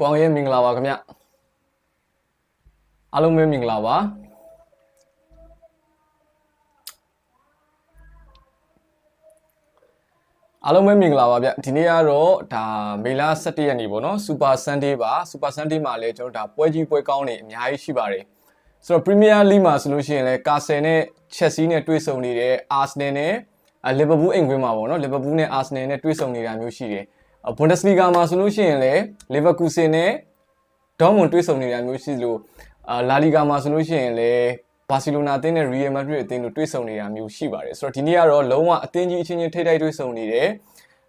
ကိုအောင်ရဲ့မင်္ဂလာပါခင်ဗျအားလုံးပဲမင်္ဂလာပါအားလုံးပဲမင်္ဂလာပါဗျဒီနေ့ကတော့ဒါမေလ17ရက်နေ့ပေါ့နော်စူပါဆန်ဒေးပါစူပါဆန်ဒေးမှာလည်းကျွန်တော်ဒါပွဲကြီးပွဲကောင်းနေအများကြီးရှိပါတယ်ဆိုတော့ပရီးမီးယားလိမှာဆိုလို့ရှိရင်လည်းကာဆယ်နဲ့ချက်စီနဲ့တွေ့ဆုံနေတဲ့အာဆနယ်နဲ့လီဗာပူးအိမ်ခွင်းမှာပေါ့နော်လီဗာပူးနဲ့အာဆနယ်နဲ့တွေ့ဆုံနေတာမျိုးရှိတယ် ဘွန်ဒက်စလီဂါမှာဆိုလို့ရှိရင်လည်းလီဗာကူဆင်နဲ့ဒေါမွန်တွေ့ဆုံနေတာမျိုးရှိလို့အာလာလီဂါမှာဆိုလို့ရှိရင်လည်းဘာစီလိုနာအသင်းနဲ့ရီယယ်မက်ဒရစ်အသင်းတို့တွေ့ဆုံနေတာမျိုးရှိပါတယ်ဆိုတော့ဒီနေ့ကတော့လုံးဝအသင်းကြီးအချင်းချင်းထိတိုက်တွေ့ဆုံနေတဲ့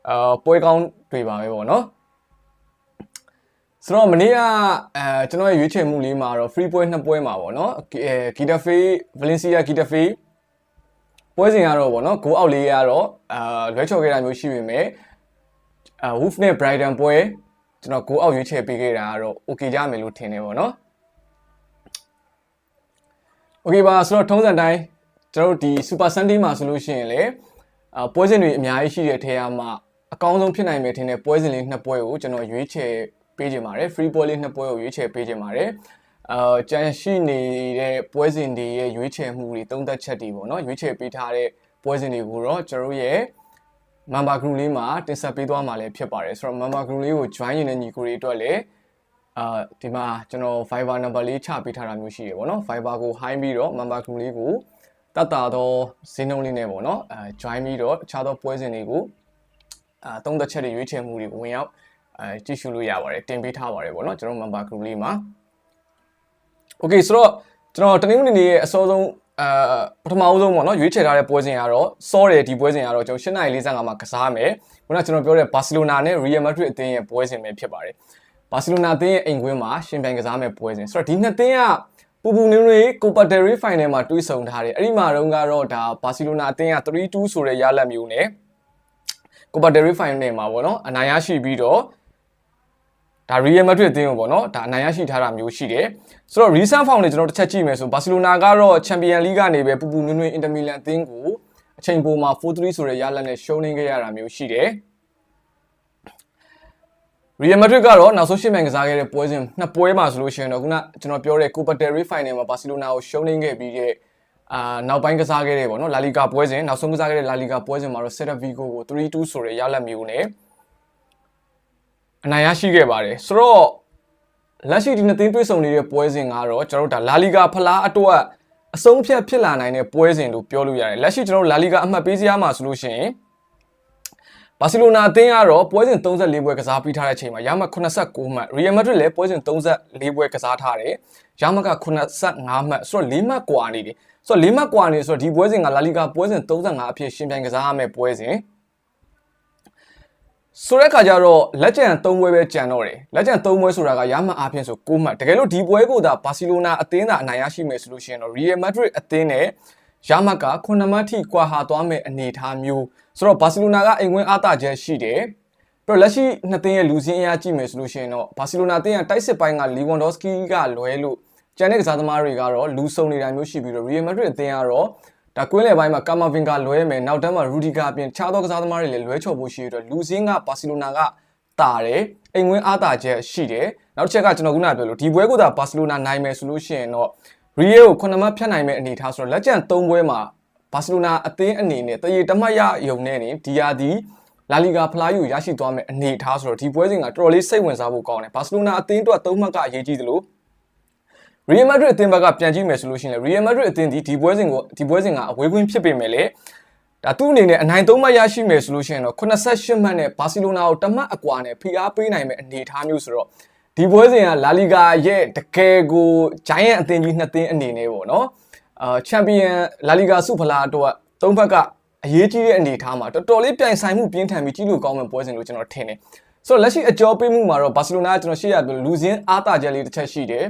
အာပွဲကောင်းတွေပါပဲပေါ့နော်ဆိုတော့မနေ့ကအဲကျွန်တော်ရဲ့ရွေးချယ်မှုလေးမှာတော့ free ပွဲနှစ်ပွဲမှာပေါ့နော်အဲဂီတာဖေးဗလင်စီယာဂီတာဖေးပွဲစဉ်ကတော့ပေါ့နော်ဂိုးအောက်လေးကတော့အာလွဲချော်ခဲ့တာမျိုးရှိပေမဲ့ အာ Wolf နဲ့ Brighton ပွဲကျွန်တော်ဂိုးအောက်ရွေးချယ်ပေးခဲ့တာကတော့ okay ကြမယ်လို့ထင်တယ်ပေါ့နော် Okay ပါဆိုတော့ထုံးစံတိုင်းကျွန်တော်တို့ဒီ Super Sunday မှာဆိုလို့ရှိရင်လေအာပွဲစဉ်တွေအများကြီးရှိတဲ့ထဲမှာအကောင်းဆုံးဖြစ်နိုင်မယ်ထင်တဲ့ပွဲစဉ်လေးနှစ်ပွဲကိုကျွန်တော်ရွေးချယ်ပေးခြင်းပါတယ် free ပွဲလေးနှစ်ပွဲကိုရွေးချယ်ပေးခြင်းပါတယ်အာကြန့်ရှိနေတဲ့ပွဲစဉ်တွေရဲ့ရွေးချယ်မှုတွေသုံးသက်ချက်တွေပေါ့နော်ရွေးချယ်ပေးထားတဲ့ပွဲစဉ်တွေကိုတော့ကျွန်တော်ရဲ့ member group လေးမှာတင်ဆက်ပေးသွားမှာလည်းဖြစ်ပါတယ်ဆိုတော့ member group လေးကို join ရင်တဲ့ညီကိုတွေအတွက်လည်းအာဒီမှာကျွန်တော် Viber number လေးချပေးထားတာမျိုးရှိတယ်ပေါ့နော် Viber ကို high ပြီးတော့ member group လေးကိုတတ်တာတော့ဈေးနှုန်းလေးနဲ့ပေါ့နော်အဲ join ပြီးတော့အခြားသောပွဲစဉ်တွေကိုအာသုံးသက်ချက်တွေရွေးချယ်မှုတွေဝင်ရောက်အဲကြည့်ရှုလို့ရပါတယ်တင်ပေးထားပါတယ်ပေါ့နော်ကျွန်တော် member group လေးမှာ Okay ဆိုတော့ကျွန်တော်တနင်္ဂနွေနေ့ရဲ့အစောဆုံး အာပထမအဆုံးပေါ့နော်ရွေးချယ်ထားတဲ့ပွဲစဉ်ကတော့စောတယ်ဒီပွဲစဉ်ကတော့ကျွန်တော်8:45မှာကစားမယ်ခုနကကျွန်တော်ပြောတဲ့ဘာစီလိုနာနဲ့ရီယယ်မက်ဒရစ်အသင်းရဲ့ပွဲစဉ်ပဲဖြစ်ပါတယ်ဘာစီလိုနာအသင်းရဲ့အိမ်ကွင်းမှာရှင်ပြိုင်ကစားမယ်ပွဲစဉ်ဆိုတော့ဒီနှစ်သင်းကပူပူနွေးနွေးကိုပါတယ်ရီဖိုင်နယ်မှာတွေ့ဆုံထားတယ်အဲ့ဒီမှာတော့ကတော့ဒါဘာစီလိုနာအသင်းက3-2ဆိုတဲ့ရလဒ်မျိုးနဲ့ကိုပါတယ်ရီဖိုင်နယ်မှာပေါ့နော်အနိုင်ရရှိပြီးတော့ ဒါ Real Madrid အသင်းကိုပေါ့နော်ဒါအနိုင်ရရှိထားတာမျိုးရှိတယ်ဆိုတော့ recent form တွေကျွန်တော်တစ်ချက်ကြည့်မယ်ဆိုဘာစီလိုနာကတော့ Champion League ကနေပဲပူပူနွေးနွေး Inter Milan အသင်းကိုအချိန်ပိုမှာ4-3ဆိုတဲ့ရလဒ်နဲ့ရှုံးနေခဲ့ရတာမျိုးရှိတယ် Real Madrid ကတော့နောက်ဆုံးရှင်းမှန်ကစားခဲ့တဲ့ပွဲစဉ်နှစ်ပွဲမှာဆိုလို့ရှိရင်တော့ခုနကျွန်တော်ပြောတဲ့ Copa del Rey Final မှာ Barcelona ကိုရှုံးနေခဲ့ပြီးတဲ့အာနောက်ပိုင်းကစားခဲ့တဲ့ပေါ့နော် La Liga ပွဲစဉ်နောက်ဆုံးကစားခဲ့တဲ့ La Liga ပွဲစဉ်မှာတော့ Celta Vigo ကို3-2ဆိုတဲ့ရလဒ်မျိုးနဲ့ အနိုင်ရရှိခဲ့ပါတယ်ဆိုတော့လက်ရှိဒီနှစ်သင်းတွေ့ဆုံနေတဲ့ပွဲစဉ်ကတော့ကျွန်တော်တို့ဒါ La Liga ဖလားအတွက်အဆုံးဖြတ်ဖြစ်လာနိုင်တဲ့ပွဲစဉ်လို့ပြောလို့ရတယ်လက်ရှိကျွန်တော်တို့ La Liga အမှတ်ပေးစရာမှာဆိုလို့ရှိရင်ဘာစီလိုနာအသင်းကတော့ပွဲစဉ်34ပွဲကစားပြီးထားတဲ့အချိန်မှာရမှတ်89မှတ်ရီယယ်မက်ဒရစ်လည်းပွဲစဉ်34ပွဲကစားထားတယ်ရမှတ်က85မှတ်ဆိုတော့4မှတ်กว่าနေတယ်ဆိုတော့4မှတ်กว่าနေဆိုတော့ဒီပွဲစဉ်ကလာလီဂါပွဲစဉ်35အဖြစ်ရှင်ပြိုင်ကစားရမယ့်ပွဲစဉ် ဆိုတဲ့ခါကျတော့လက်ကျန်3ပွဲပဲကြံတော့တယ်လက်ကျန်3ပွဲဆိုတာကရမှတ်အားဖြင့်ဆို6မှတ်တကယ်လို့ဒီပွဲကိုသာဘာစီလိုနာအသင်းသာအနိုင်ရရှိမယ်ဆိုလို့ရှိရင်တော့ရီယယ်မက်ဒရစ်အသင်းနဲ့ရမတ်က9မှတ်ထိကွာဟာသွားမဲ့အနေအထားမျိုးဆိုတော့ဘာစီလိုနာကအိမ်ဝင်အားတာချက်ရှိတယ်ပြီးတော့လက်ရှိနှစ်သင်းရဲ့လူစင်းအရာကြည့်မယ်ဆိုလို့ရှိရင်တော့ဘာစီလိုနာအသင်းကတိုက်စစ်ပိုင်းကလီဝန်ဒေါစကီကလွဲလို့ကျန်တဲ့ကစားသမားတွေကတော့လူဆုံနေတာမျိုးရှိပြီးတော့ရီယယ်မက်ဒရစ်အသင်းကတော့ ဒါကွင်းလယ်ပိုင်းမှာကာမာဗင်ကလွဲမယ်နောက်တန်းမှာရူဒီကာအပြင်ခြားသောကစားသမားတွေလည်းလွဲချော်ဖို့ရှိရတော့လူစင်းကဘာစီလိုနာကတာတယ်အိမ်ဝင်အားတာချက်ရှိတယ်နောက်တစ်ချက်ကကျွန်တော်ခုနကပြောလို့ဒီပွဲကသာဘာစီလိုနာနိုင်မယ်ဆိုလို့ရှိရင်တော့ရီယယ်ကို9မှတ်ဖြတ်နိုင်မဲ့အနေအထားဆိုတော့လက်ကျန်3ပွဲမှာဘာစီလိုနာအသင်းအနေနဲ့တရေတမတ်ရယုံနေနေဒီယာဒီလာလီဂါဖလားယူရရှိသွားမဲ့အနေအထားဆိုတော့ဒီပွဲစဉ်ကတော်တော်လေးစိတ်ဝင်စားဖို့ကောင်းတယ်ဘာစီလိုနာအသင်းအတွက်၃မှတ်ကအရေးကြီးသလို ရီယယ်မက်ဒရစ်အသင်းဘက်ကပြန်ကြည့်မယ်ဆိုလို့ရှိရင်ရီယယ်မက်ဒရစ်အသင်းဒီဒီပွဲစဉ်ကိုဒီပွဲစဉ်ကအဝေးကွင်းဖြစ်ပေမဲ့လေဒါသူ့အနေနဲ့အနိုင်၃မှတ်ရရှိမယ်ဆိုလို့ရှိရင်တော့88မှတ်နဲ့ဘာစီလိုနာကိုတမတ်အကွာနဲ့ဖိအားပေးနိုင်မဲ့အနေအထားမျိုးဆိုတော့ဒီပွဲစဉ်ကလာလီဂါရဲ့တကယ်ကိုဂျိုင်းယန်အသင်းကြီးနှစ်သင်းအနေနဲ့ပေါ့နော်အာချန်ပီယံလာလီဂါဆုဖလားအတွက်သုံးဘက်ကအရေးကြီးတဲ့အနေအထားမှာတော်တော်လေးပြိုင်ဆိုင်မှုပြင်းထန်ပြီးကြီးလို့ကောင်းမဲ့ပွဲစဉ်လို့ကျွန်တော်ထင်တယ်ဆိုတော့လက်ရှိအကျော်ပေးမှုမှာတော့ဘာစီလိုနာကကျွန်တော်ရှေ့ရပြောလူစင်းအားတာချက်လေးတစ်ချက်ရှိတယ်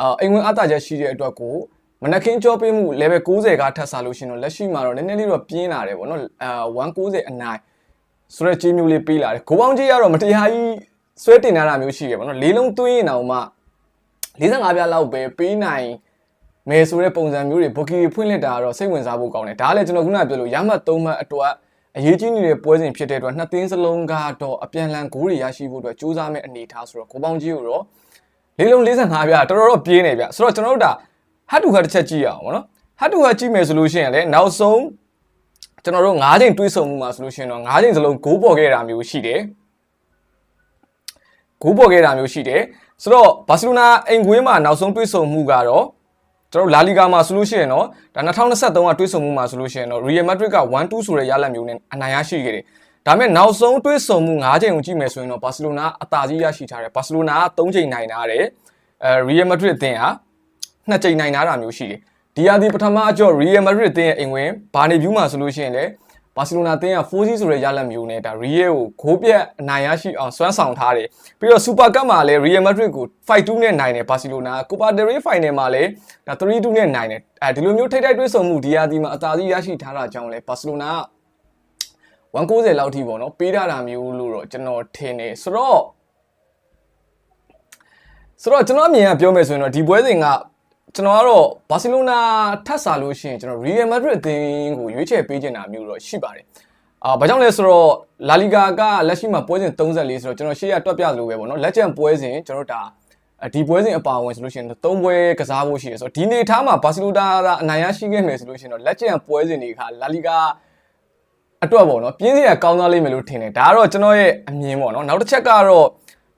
အာအိမ်ဝင်အားတာချက်ရှိတဲ့အတွက်ကိုမနက်ခင်းကြောပေးမှု level 90ကထပ်စားလို့ရှင်တော့လက်ရှိမှာတော့နည်းနည်းလေးတော့ပြင်းလာတယ်ပေါ့နော်အာ190အနိုင်ဆိုတော့ကြီးမျိုးလေးပေးလာတယ်ကိုပေါင်းကြီးကတော့မတရားကြီးဆွဲတင်ထားတာမျိုးရှိတယ်ပေါ့နော်လေးလုံးသွင်းရင်တော့မှ45ပြားလောက်ပဲပေးနိုင်မယ်ဆိုတဲ့ပုံစံမျိုးတွေဘိုကီဖွင့်လက်တာကတော့စိတ်ဝင်စားဖို့ကောင်းတယ်ဒါကလည်းကျွန်တော်ခုနကပြောလို့ရမှတ်3မှတ်အတွက်အရေးကြီးနေတဲ့ပွဲစဉ်ဖြစ်တဲ့အတွက်နှစ်သင်းစလုံးကတော့အပြန်အလှန်ဂိုးတွေရရှိဖို့အတွက်ကြိုးစားမဲ့အနေအထားဆိုတော့ကိုပေါင်းကြီးကိုတော့ လေးလုံး45ပြတော်တော်တော့ပြင်းနေဗျဆိုတော့ကျွန်တော်တို့ဒါဟတ်တူဟတ်တစ်ချက်ကြည့်ရအောင်ဗောနော်ဟတ်တူဟတ်ကြည့်မယ်ဆိုလို့ရှိရင်လည်းနောက်ဆုံးကျွန်တော်တို့9ချိန်တွေးဆုံမှုမှာဆိုလို့ရှိရင်တော့9ချိန်စလုံးဂိုးပေါ်ခဲ့တာမျိုးရှိတယ်ဂိုးပေါ်ခဲ့တာမျိုးရှိတယ်ဆိုတော့ဘာစီလိုနာအိမ်ကွင်းမှာနောက်ဆုံးတွေးဆုံမှုကတော့ကျွန်တော်လာလီဂါမှာဆိုလို့ရှိရင်တော့ဒါ2023ကတွေးဆုံမှုမှာဆိုလို့ရှိရင်တော့ Real Madrid က1-2ဆိုတဲ့ရလဒ်မျိုးနဲ့အနိုင်ရရှိခဲ့တယ် ဒါပေမဲ့နောက်ဆုံးတွေးဆုံမှု9ချိန်ကိုကြည့်မယ်ဆိုရင်တော့ဘာစီလိုနာအသာကြီးရရှိထားတယ်ဘာစီလိုနာက3ချိန်နိုင်ထားတယ်အဲ Real Madrid အသင်းက2ချိန်နိုင်ထားတာမျိုးရှိတယ်ဒီဟာဒီပထမအကျော် Real Madrid အသင်းရဲ့အိမ်ဝင်ဘာနေဗျူးမှာဆိုလို့ရှိရင်လည်းဘာစီလိုနာအသင်းက 4C ဆိုတဲ့ရလဒ်မျိုးနဲ့ဒါ Real ကိုဂိုးပြတ်အနိုင်ရရှိအောင်စွမ်းဆောင်ထားတယ်ပြီးတော့ Super Cup မှာလည်း Real Madrid ကို5-2နဲ့နိုင်တယ်ဘာစီလိုနာ Copa del Rey Final မှာလည်းဒါ3-2နဲ့နိုင်တယ်အဲဒီလိုမျိုးထိတိုက်တွေးဆုံမှုဒီဟာဒီမှာအသာစီးရရှိထားတာကြောင့်လဲဘာစီလိုနာက 190လောက်ထိပေါ့နော်ပေးထားတာမျိုးလို့တော့ကျွန်တော်ထင်တယ်ဆိုတော့ဆိုတော့ကျွန်တော်အမြင်ကပြောမယ်ဆိုရင်တော့ဒီပွဲစဉ်ကကျွန်တော်ကတော့ဘာစီလိုနာထပ်စားလို့ရှိရင်ကျွန်တော် Real Madrid အသင်းကိုရွေးချယ်ပေးချင်တာမျိုးတော့ရှိပါတယ်အာဘာကြောင့်လဲဆိုတော့လာလီဂါကလက်ရှိမှာပွဲစဉ်34ဆိုတော့ကျွန်တော်ရှေ့ရတွက်ပြလို့ပဲပေါ့နော်လက်ကျန်ပွဲစဉ်ကျွန်တော်ဒါဒီပွဲစဉ်အပါအဝင်ဆိုလို့ရှိရင်သုံးပွဲကစားဖို့ရှိတယ်ဆိုတော့ဒီနေထားမှာဘာစီလိုနာကအနိုင်ရရှိခဲ့မယ်ဆိုလို့ရှိရင်တော့လက်ကျန်ပွဲစဉ်တွေကလာလီဂါ အတွက်ပေါ့နော်ပြင်းစရာကောင်းသားလိမ့်မယ်လို့ထင်တယ်ဒါကတော့ကျွန်တော်ရဲ့အမြင်ပေါ့နော်နောက်တစ်ချက်ကတော့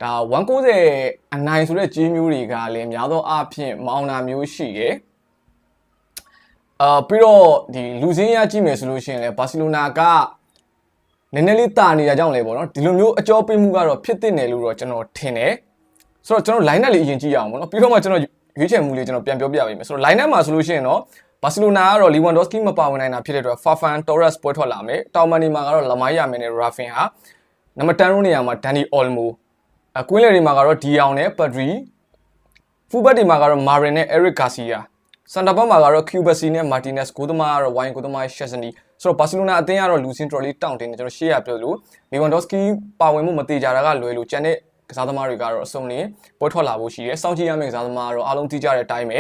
ဒါ190အနိုင်ဆိုတဲ့ကြီးမျိုးတွေကလည်းများသောအားဖြင့်မအောင်တာမျိုးရှိရယ်အာပြီးတော့ဒီလူစင်းရကြည့်မယ်ဆိုလို့ရှိရင်လည်းဘာစီလိုနာကနည်းနည်းလေးတာနေတာကြောင့်လေပေါ့နော်ဒီလိုမျိုးအကြောပေးမှုကတော့ဖြစ်တဲ့နယ်လို့တော့ကျွန်တော်ထင်တယ်ဆိုတော့ကျွန်တော် line up လေးအရင်ကြည့်ရအောင်ပေါ့နော်ပြီးတော့မှကျွန်တော်ရွေးချယ်မှုလေးကျွန်တော်ပြန်ပြောပြပေးမယ်ဆိုတော့ line up မှာဆိုလို့ရှိရင်တော့ ဘာစီလိုနာကတော့လီဝမ်ဒေါစကီမပါဝင်နိုင်တာဖြစ်တဲ့အတွက်ဖာဖန်တိုရက်စ်ပွဲထွက်လာမယ်တောင်မန်နီမှာကတော့လမိုင်းယာမင်းနဲ့ရာဖင်ဟာနံပါတ်10ရိုးနေရာမှာဒန်နီအော်လမိုအကွင်းလေတွေမှာကတော့ဒီအောင်နဲ့ပတ်ဒရီဖူဘတ်တွေမှာကတော့မာရင်နဲ့အဲရစ်ဂါစီယာစန်တာဘတ်မှာကတော့ကျူဘစီနဲ့မာတီနက်စ်ကိုသမားကတော့ဝိုင်ကိုသမားရှက်စနီဆိုတော့ဘာစီလိုနာအသင်းကတော့လူစင်ထရလီတောင့်တင်နေကျွန်တော်ရှေ့ရပြောလို့လီဝမ်ဒေါစကီပါဝင်မှုမတေကြတာကလွယ်လို့ကျန်တဲ့ကစားသမားတွေကတော့အစုံလင်ပွဲထွက်လာဖို့ရှိတယ်။စောင့်ကြည့်ရမယ့်ကစားသမားကတော့အားလုံးသိကြတဲ့အတိုင်းပဲ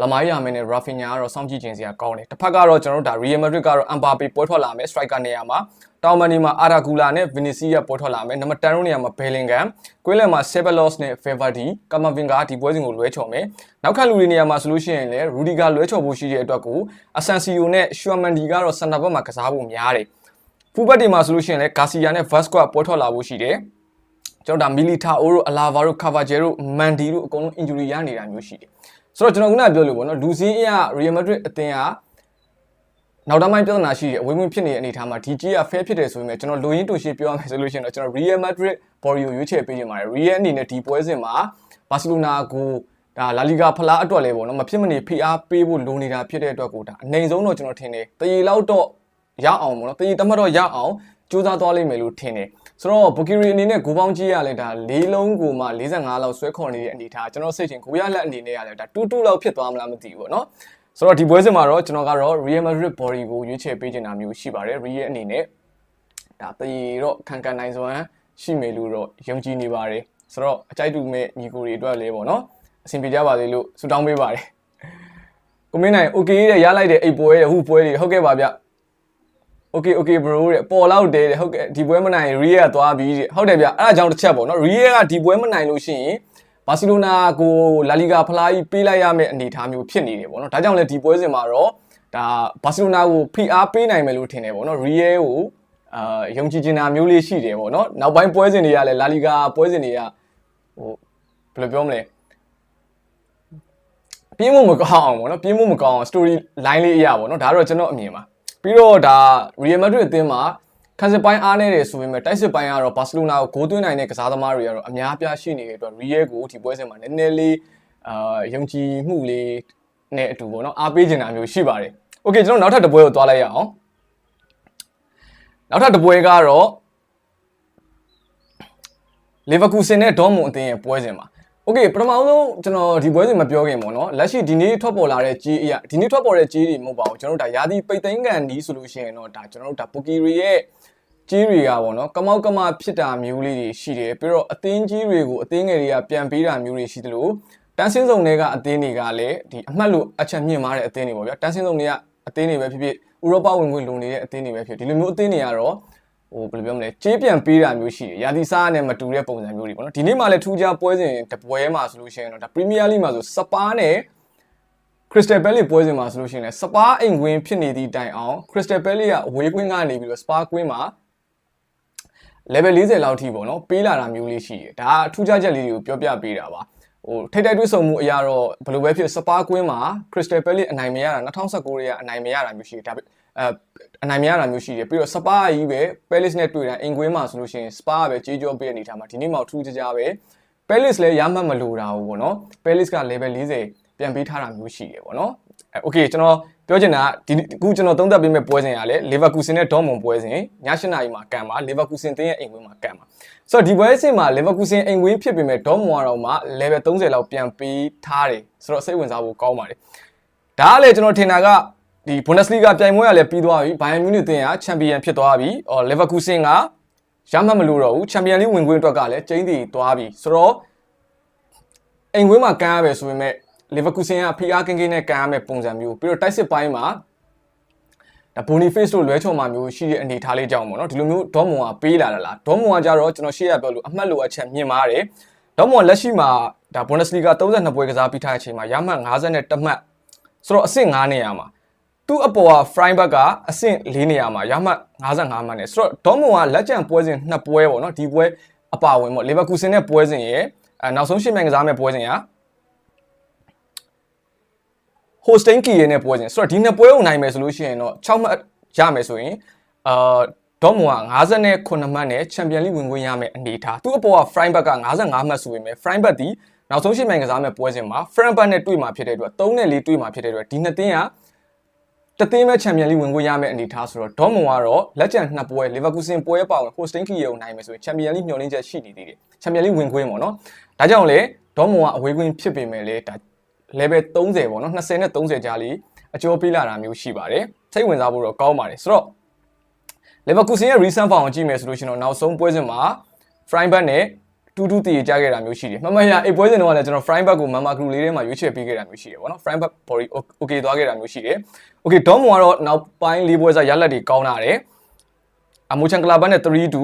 လမိုင်းယာမင်းနဲ့ Rafinha ကတော့စောင့်ကြည့်ခြင်းစရာကောင်းတယ်။တစ်ဖက်ကတော့ကျွန်တော်တို့ဒါ Real Madrid ကတော့ Mbappe ပွဲထွက်လာမယ် striker နေရာမှာတောင်မန်နီမှာ Aragula နဲ့ Vinicius ပွဲထွက်လာမယ်။နံပါတ်10နေရာမှာ Bellingham ကွင်းလယ်မှာ Ceballos နဲ့ Valverde Camavinga ဒီပွဲစဉ်ကိုလွဲချော်မယ်။နောက်ခါလူတွေနေရာမှာဆိုလို့ရှိရင်လည်း Rudiger လွဲချော်ဖို့ရှိတဲ့အတွက်ကို Asensio နဲ့ Tchouameni ကတော့ center back မှာကစားဖို့များတယ်။ဖူဘတ်ဒီမှာဆိုလို့ရှိရင်လည်း Garcia နဲ့ Vasquez ပွဲထွက်လာဖို့ရှိတယ်။ကျွန်တော်ဒါမီလီတာအိုတို့အလာဗာတို့ကာဗာဂျယ်တို့မန်ဒီတို့အကုန်လုံး injury ရနေတာမျိုးရှိတယ် ဆိုတော့ကျွန်တော်ခုနကပြောလို့ပေါ့နော်လူစင်းအရ Real Madrid အသင်းကနောက်တမိုင်းပြဿနာရှိတယ်အဝေးဝင်ဖြစ်နေတဲ့အနေအထားမှာဒီကြီးက fair ဖြစ်တယ်ဆိုပေမဲ့ကျွန်တော်လူရင်းတူရှိပြောရမယ်ဆိုလို့ရှိရင်တော့ကျွန်တော် Real Madrid Borrio ရွေးချယ်ပေးခြင်းပါတယ် Real အနေနဲ့ဒီပွဲစဉ်မှာ Barcelona ကိုဒါလာလီဂါဖလားအတွက်လည်းပေါ့နော်မဖြစ်မနေဖိအားပေးဖို့လိုနေတာဖြစ်တဲ့အတွက်ကိုဒါအနေဆုံးတော့ကျွန်တော်ထင်တယ်တရေလောက်တော့ရအောင်ပေါ့နော်တရေတမတ်တော့ရအောင်စူးစမ်းသွားလိမ့်မယ်လို့ထင်တယ် ဆိုတော့ဘူကီရီအနေနဲ့ဂိုးပေါင်းကြီးရလဲဒါ၄လုံးကိုမှ45လောက်ဆွဲခေါ်နေတဲ့အနေထားကျွန်တော်စိတ်ချင်းကိုရလက်အနေနဲ့ရလဲဒါတူတူလောက်ဖြစ်သွားမလားမသိဘူးပေါ့နော်ဆိုတော့ဒီပွဲစဉ်မှာတော့ကျွန်တော်ကတော့ Real Madrid body ကိုရွေးချယ်ပေးချင်တာမျိုးရှိပါတယ် Real အနေနဲ့ဒါတည်တော့ခံကန်နိုင်စွမ်းရှိမယ်လို့တော့ယုံကြည်နေပါတယ်ဆိုတော့အကြိုက်တူမဲ့ညီကိုတွေအတွက်လည်းပေါ့နော်အဆင်ပြေကြပါစေလို့ဆုတောင်းပေးပါတယ်ကိုမင်းနိုင် okay တဲ့ရလိုက်တဲ့အိတ်ပွဲတဲ့ဟူပွဲတွေဟုတ်ကဲ့ပါဗျ okay okay bro တဲ့ပေါ်လောက်တယ်တဲ့ဟုတ်ကဲ့ဒီပွဲမနိုင် Real ကသွားပြီးတဲ့ဟုတ်တယ်ဗျအဲ့ဒါကြောင့်တစ်ချက်ပေါ့နော် Real ကဒီပွဲမနိုင်လို့ရှိရင်ဘာစီလိုနာကိုလာလီဂါဖလားကြီးပေးလိုက်ရမယ့်အနေအထားမျိုးဖြစ်နေတယ်ပေါ့နော်ဒါကြောင့်လည်းဒီပွဲစဉ်မှာတော့ဒါဘာစီလိုနာကိုဖိအားပေးနိုင်မယ်လို့ထင်တယ်ပေါ့နော် Real ကိုအာယုံကြည်ချင်တာမျိုးလေးရှိတယ်ပေါ့နော်နောက်ပိုင်းပွဲစဉ်တွေကလည်းလာလီဂါပွဲစဉ်တွေကဟိုဘယ်လိုပြောမလဲပြင်းမှုမကောင်းအောင်ပေါ့နော်ပြင်းမှုမကောင်းအောင် story line လေးအရာပေါ့နော်ဒါတော့ကျွန်တော်အမြင်ပါ ပြီးတော့ဒါ Real Madrid အသင်းမှာခံစစ်ပိုင်းအားနေတယ်ဆိုပေမဲ့တိုက်စစ်ပိုင်းကတော့ဘာစီလိုနာကိုဂိုးသွင်းနိုင်တဲ့ကစားသမားတွေကတော့အများပြားရှိနေတဲ့အတွက် Real ကိုဒီပွဲစဉ်မှာနည်းနည်းလေးအာယုံကြည်မှုလေးနဲ့အတူပေါ့နော်အားပေးချင်တာမျိုးရှိပါတယ်။ Okay ကျွန်တော်နောက်ထပ်တစ်ပွဲကိုသွားလိုက်ရအောင်။နောက်ထပ်တစ်ပွဲကတော့လီဗာပူးဆင်နဲ့ဒေါ်မွန်အသင်းရဲ့ပွဲစဉ်မှာ โอเคပထမဆုံးကျွန်တော်ဒီပွဲစဉ်မပြောခင်ပေါ့နော်လက်ရှိဒီနေ့ထွက်ပေါ်လာတဲ့ကြီးအရာဒီနေ့ထွက်ပေါ်တဲ့ကြီးတွေမဟုတ်ပါဘူးကျွန်တော်တို့ဒါယာဒီပိတ်သိမ်းကန်နီးဆိုလို့ရှိရင်တော့ဒါကျွန်တော်တို့ဒါပူကီရီရဲ့ကြီးတွေကပေါ့နော်ကမောက်ကမဖြစ်တာမျိုးလေးတွေရှိတယ်ပြီးတော့အသင်းကြီးတွေကိုအသင်းငယ်တွေကပြန်ပေးတာမျိုးတွေရှိသလိုတန်းစင်းစုံတွေကအသင်းတွေကလည်းဒီအမှတ်လို့အချက်မြင့်မားတဲ့အသင်းတွေပေါ့ဗျာတန်းစင်းစုံတွေကအသင်းတွေပဲဖြစ်ဖြစ် ဥရောပဝင်ခွင့်လိုနေတဲ့အသင်းတွေပဲဖြစ်ဒီလိုမျိုးအသင်းတွေကတော့ ဟိုဘယ်လိုပြောမလဲကြေးပြန်ပေးတာမျိုးရှိတယ်ရာသီစားနဲ့မတူတဲ့ပုံစံမျိုးတွေပေါ့နော်ဒီနေ့မှလည်းထူးခြားပွဲစဉ်တပွဲမှာဆိုလို့ရှိရင်တော့ဒါပရီးမီးယားလိမှာဆိုစပါးနဲ့ခရစ္စတယ်ဘဲလီပွဲစဉ်မှာဆိုလို့ရှိရင်လည်းစပါးအိမ်ကွင်းဖြစ်နေသည့်တိုင်အောင်ခရစ္စတယ်ဘဲလီကအဝေးကွင်းကနေပြီးတော့စပါးကွင်းမှာ level 40လောက်ထိပေါ့နော်ပေးလာတာမျိုးလေးရှိတယ်ဒါအထူးခြားချက်လေးတွေကိုပြောပြပေးတာပါဟိုထိတ်တိုက်တွေးဆုံမှုအရာတော့ဘယ်လိုပဲဖြစ်စပါးကွင်းမှာ Crystal Palace အနိုင်မရတာ2019ရေကအနိုင်မရတာမျိုးရှိတယ်ဒါပေ အဲအနိုင်မရတာမျိုးရှိတယ်ပြီးတော့စပါးကြီးပဲ Palace နဲ့တွေ့တာအင်ကွင်းမှာဆိုလို့ရှိရင်စပါးပဲကြေးကြောပေးတဲ့အနေထားမှာဒီနေ့မှထူးခြားခြားပဲ Palace လည်းရမှတ်မလို့တာဘူးပေါ့နော် Palace က level 40ပြန်ပေးထားတာမျိုးရှိတယ်ပေါ့နော်အဲ okay ကျွန်တော်ပြောချင်တာဒီအခုကျွန်တော်သုံးသပ်ပေးမယ့်ပွဲစဉ်ကလည်း Leverkusen နဲ့ Dortmund ပွဲစဉ်ည7နာရီမှာကန်ပါ Leverkusen တင်းရဲ့အိမ်ဝင်းမှာကန်ပါဆိုတော့ဒီပွဲစဉ်မှာ Leverkusen အိမ်ဝင်းဖြစ်ပေမဲ့ Dortmund ကတော့မှ level 30လောက်ပြန်ပေးထားတယ်ဆိုတော့စိတ်ဝင်စားဖို့ကောင်းပါတယ်ဒါကလည်းကျွန်တော်ထင်တာက ဒီ Bundesliga ပြိုင်ပွဲကလည်းပြီးသွားပြီ Bayern Munich တင်းက Champion ဖြစ်သွားပြီ အော် Leverkusen ကရမှတ်မလို့တော့ဘူး Champion League ဝင်ခွင့်အတွက်ကလည်းကျင်းတည်သွားပြီဆိုတော့အိမ်ဝင်းမှာကန်ရပဲဆိုပေမဲ့ Leverkusen ကဖိအားကင်းကင်းနဲ့ကန်ရမယ့်ပုံစံမျိုးပြီးတော့တိုက်စစ်ပိုင်းမှာဒါ Boniface တို့လွဲချော်မှာမျိုးရှိတဲ့အနေအထားလေးကြောင့်ပေါ့နော်ဒီလိုမျိုးဒေါမွန်ကပေးလာတာလားဒေါမွန်ကကြတော့ကျွန်တော်ရှေ့ရပြောလို့အမှတ်လိုအပ်ချက်မြင်ပါတယ်ဒေါမွန်လက်ရှိမှာဒါ Bundesliga 32ပွဲကစားပြီးထားတဲ့အချိန်မှာရမှတ်50နဲ့တမှတ်ဆိုတော့အဆင့်9နေရာမှာ သူ့အပေါ်က Freiburg ကအဆင့်4နေရာမှာရမှတ်55မှတ်နဲ့ဆိုတော့ဒေါမွန်ကလက်ကျန်ပွဲစဉ်2ပွဲပေါ့နော်ဒီပွဲအပါဝင်ပေါ့ Leverkusen နဲ့ပွဲစဉ်ရဲ့အဲနောက်ဆုံးရှင်းမြန်ကစားမဲ့ပွဲစဉ်က hosting key ရဲ့နဲ့ပွဲစဉ်ဆိုတော့ဒီနှစ်ပွဲကိုနိုင်မယ်ဆိုလို့ရှိရင်တော့6မှတ်ရမယ်ဆိုရင်အာဒေါမွန်က59မှတ်နဲ့ချန်ပီယံလိဝင်ခွင့်ရမယ်အနေထားသူ့အပေါ်က Freiburg က55မှတ်ဆိုပေမဲ့ Freiburg ဒီနောက်ဆုံးရှင်းမှန်ကစားမဲ့ပွဲစဉ်မှာ Freiburg နဲ့တွေ့မှာဖြစ်တဲ့အတွက်3နဲ့4တွေ့မှာဖြစ်တဲ့အတွက်ဒီနှစ်သင်းက တသင်းမဲ့ချန်ပီယံလိဝင်ခွင့်ရမယ်အနေထားဆိုတော့ဒေါမွန်ကတော့လက်ကျန်နှစ်ပွဲ Leverkusen ပွဲပါဝင် hosting key ကိုနိုင်မယ်ဆိုရင်ချန်ပီယံလိမျှော်လင့်ချက်ရှိနေသေးတယ်ချန်ပီယံလိဝင်ခွင့်ပေါ့နော်ဒါကြောင့်လေဒေါမွန်ကအဝေးခွင့်ဖြစ်ပေမဲ့လေဒါ level 30ပေါ့နော်20နဲ့30ကြားလေးအကျော်ပေးလာတာမျိုးရှိပါတယ်စိတ်ဝင်စားဖို့တော့ကောင်းပါတယ်ဆိုတော့ Leverkusen ရဲ့ recent form ကိုကြည့်မယ်ဆိုလို့ရှိရင်တော့နောက်ဆုံးပွဲစဉ်မှာ Freiburg နဲ့ တူတူတည်ကြခဲ့တာမျိုးရှိတယ်။မှန်မှန်ရအဲ့ပွဲစဉ်တော့လည်းကျွန်တော် Freiburg ကို Mama Group လေးထဲမှာရွေးချယ်ပေးခဲ့တာမျိုးရှိတယ်ပေါ့နော်။ Freiburg body okay သွားခဲ့တာမျိုးရှိတယ်။ Okay Dortmund ကတော့နောက်ပိုင်းလေးပွဲစားရလက်တွေကောင်းလာတယ်။အမိုချန်ကလာဘတ်နဲ့3-2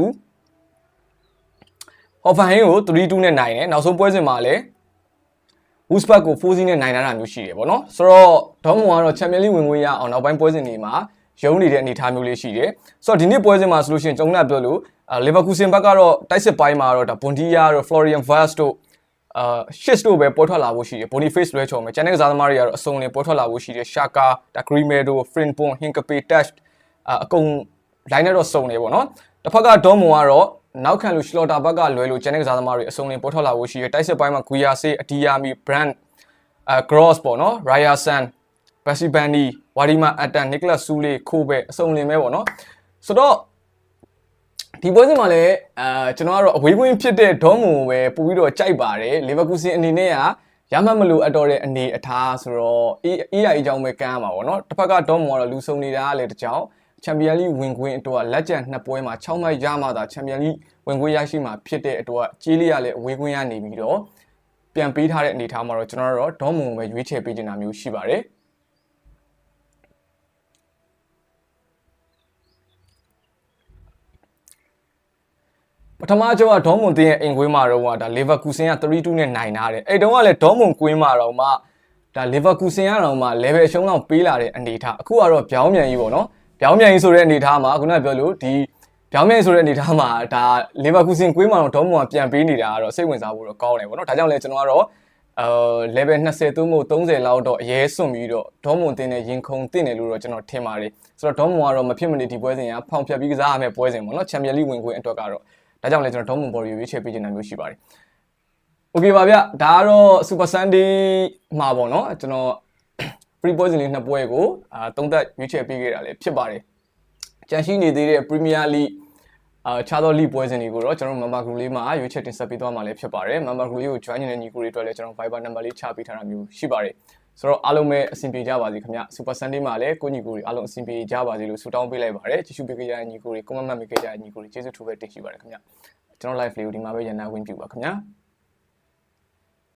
Hoffenheim ကို3-2နဲ့နိုင်တယ်။နောက်ဆုံးပွဲစဉ်မှာလည်း Wolfsburg ကို4-0နဲ့နိုင်လာတာမျိုးရှိတယ်ပေါ့နော်။ဆိုတော့ဒေါမွန်ကတော့ Champions League ဝင်ခွင့်ရအောင်နောက်ပိုင်းပွဲစဉ်တွေမှာရုံးနေတဲ့အနေအထားမျိုးလေးရှိတယ်။ဆိုတော့ဒီနေ့ပွဲစဉ်မှာဆိုလို့ရှိရင်ကျွန်တော်က ပြောလို့အာ Leverkusen ဘက်ကတော့တိုက်စစ်ပိုင်းမှာတော့ဒါ Bondia တို့ Florian Wirtz တို့အာ Shit တို့ပဲပေါ်ထွက်လာဖို့ရှိတယ် Boniface လွဲချော်မယ်။ကျန်တဲ့ကစားသမားတွေကတော့အစုံလင်ပေါ်ထွက်လာဖို့ရှိတယ်။ Shaka, da Grimaldo, Frimpong, Hincapié, Dash အကုန် line နဲ့တော့စုံနေပေါ့နော်။တစ်ဖက်ကဒေါမွန်ကတော့နောက်ခံလူ Schlotter ဘက်ကလွဲလို့ကျန်တဲ့ကစားသမားတွေအစုံလင်ပေါ်ထွက်လာဖို့ရှိတယ်။တိုက်စစ်ပိုင်းမှာ Guiase, Adiami, Brand အာ Gross ပေါ့နော် Ryerson Basibani Wadima Atan Nicholas Sule ခိုးပဲအစုံလင်ပဲပေါ့နော်ဆိုတော့ ဒီပွဲစဉ်မှာလည်းအာကျွန်တော်ကတော့အဝေးကွင်းဖြစ်တဲ့ဒေါမွန်ပဲပို့ပြီးတော့ကြိုက်ပါတယ်လီဗာပူးစင်အနေနဲ့ကရမှတ်မလို့အတော်တဲ့အနေအထားဆိုတော့အေးအေးရအကြောင်းပဲကမ်းရမှာပေါ့နော်တစ်ဖက်ကဒေါမွန်ကတော့လူဆုံနေတာကလည်းတကြောင်ချန်ပီယံလိဝင်ခွင့်အတွက်လက်ကျန်နှစ်ပွဲမှာ6မှတ်ရမှသာချန်ပီယံလိဝင်ခွင့်ရရှိမှာဖြစ်တဲ့အတွက်ကြီးလေးရလည်းအဝေးကွင်းရနေပြီးတော့ပြန်ပေးထားတဲ့အနေအထားမှာတော့ကျွန်တော်တို့ဒေါမွန်ကိုပဲရွေးချယ်ပေးနေတာမျိုးရှိပါတယ် ထမအကျောကဒေါမွန်တင်းရဲ့အိမ်ကွင်းမှာတော့ကဒါလီဗာကူဆင်က3-2နဲ့နိုင်ထားတယ်အဲ့တုန်းကလည်းဒေါမွန်ကွင်းမှာတော့မှဒါလီဗာကူဆင်ကတော့မှ level ရှုံးတော့ပေးလာတဲ့အနေထားအခုကတော့ပြောင်းမြန်ကြီးပေါ့နော်ပြောင်းမြန်ကြီးဆိုတဲ့အနေထားမှာခုနကပြောလို့ဒီပြောင်းမြန်ဆိုတဲ့အနေထားမှာဒါလီဗာကူဆင်ကွင်းမှာတော့ဒေါမွန်ကပြန်ပေးနေတာကတော့စိတ်ဝင်စားဖို့တော့ကောင်းတယ်ပေါ့နော်ဒါကြောင့်လည်းကျွန်တော်ကတော့အာ level 20သို့မဟုတ်30လောက်တော့အရေးစွန့်ပြီးတော့ဒေါမွန်တင်းနဲ့ရင်ခုန်တင်းတယ်လို့တော့ကျွန်တော်ထင်ပါတယ်ဆိုတော့ဒေါမွန်ကတော့မဖြစ်မနေဒီပွဲစဉ်ကဖောင်ဖြတ်ပြီးကစားရမယ့်ပွဲစဉ်ပေါ့နော်ချန်ပီယံလိဝင်ခွင့်အတွက်ကတော့ ဒါကြောင့်လည်းကျွန်တော် Dortmund ပေါ်ရွေးချယ်ပေးခြင်းနိုင်မျိုးရှိပါတယ်။ Okay ပါဗျဒါကတော့ Super Sunday မှာပေါ့နော်ကျွန်တော် pre poison လေးနှစ်ပွဲကိုအာသုံးသက်ရွေးချယ်ပေးခဲ့တာလည်းဖြစ်ပါတယ်။ကြံရှိနေသေးတဲ့ Premier League အာခြားသော league poison တွေကိုတော့ကျွန်တော် member group လေးမှာရွေးချယ်တင်ဆက်ပေးသွားမှာလည်းဖြစ်ပါတယ်။ member group လေးကို join နေတဲ့ညီကိုတွေအတွက်လည်းကျွန်တော် Viber number လေးချပေးထားတာမျိုးရှိပါတယ်။ ဆိုတော့အားလုံးပဲအဆင်ပြေကြပါစေခင်ဗျ Super Sunday မှာလည်းကိုညီကိုတွေအားလုံးအဆင်ပြေကြပါစေလို့ဆုတောင်းပေးလိုက်ပါတယ်ကြည့်ရှုပေးကြတဲ့ညီကိုတွေ comment မှတ်ပေးကြတဲ့ညီကိုတွေကျေးဇူးထူးပဲတင်ရှိပါတယ်ခင်ဗျကျွန်တော် live လေးကိုဒီမှာပဲရန်နာဝင်ပြပါခင်ဗျ